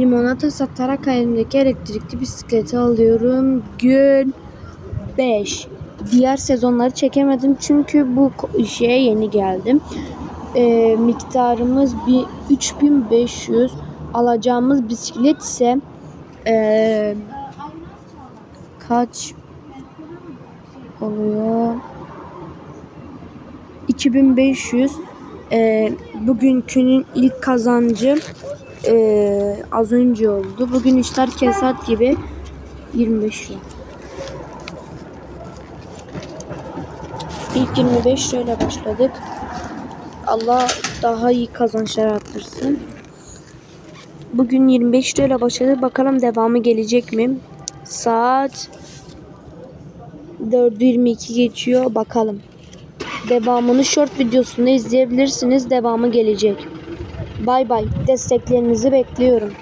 Limonata satarak elimdeki elektrikli bisikleti alıyorum. Gün 5. Diğer sezonları çekemedim çünkü bu şeye yeni geldim. Ee, miktarımız bir 3500. Alacağımız bisiklet ise ee, kaç oluyor? 2500. Ee, bugünkünün ilk kazancı ee, az önce oldu. Bugün işler kesat gibi 25 lira. İlk 25 lirayla başladık. Allah daha iyi kazançlar arttırsın. Bugün 25 lirayla başladık. Bakalım devamı gelecek mi? Saat 4.22 geçiyor. Bakalım. Devamını short videosunda izleyebilirsiniz. Devamı gelecek. Bay bay. Desteklerinizi bekliyorum.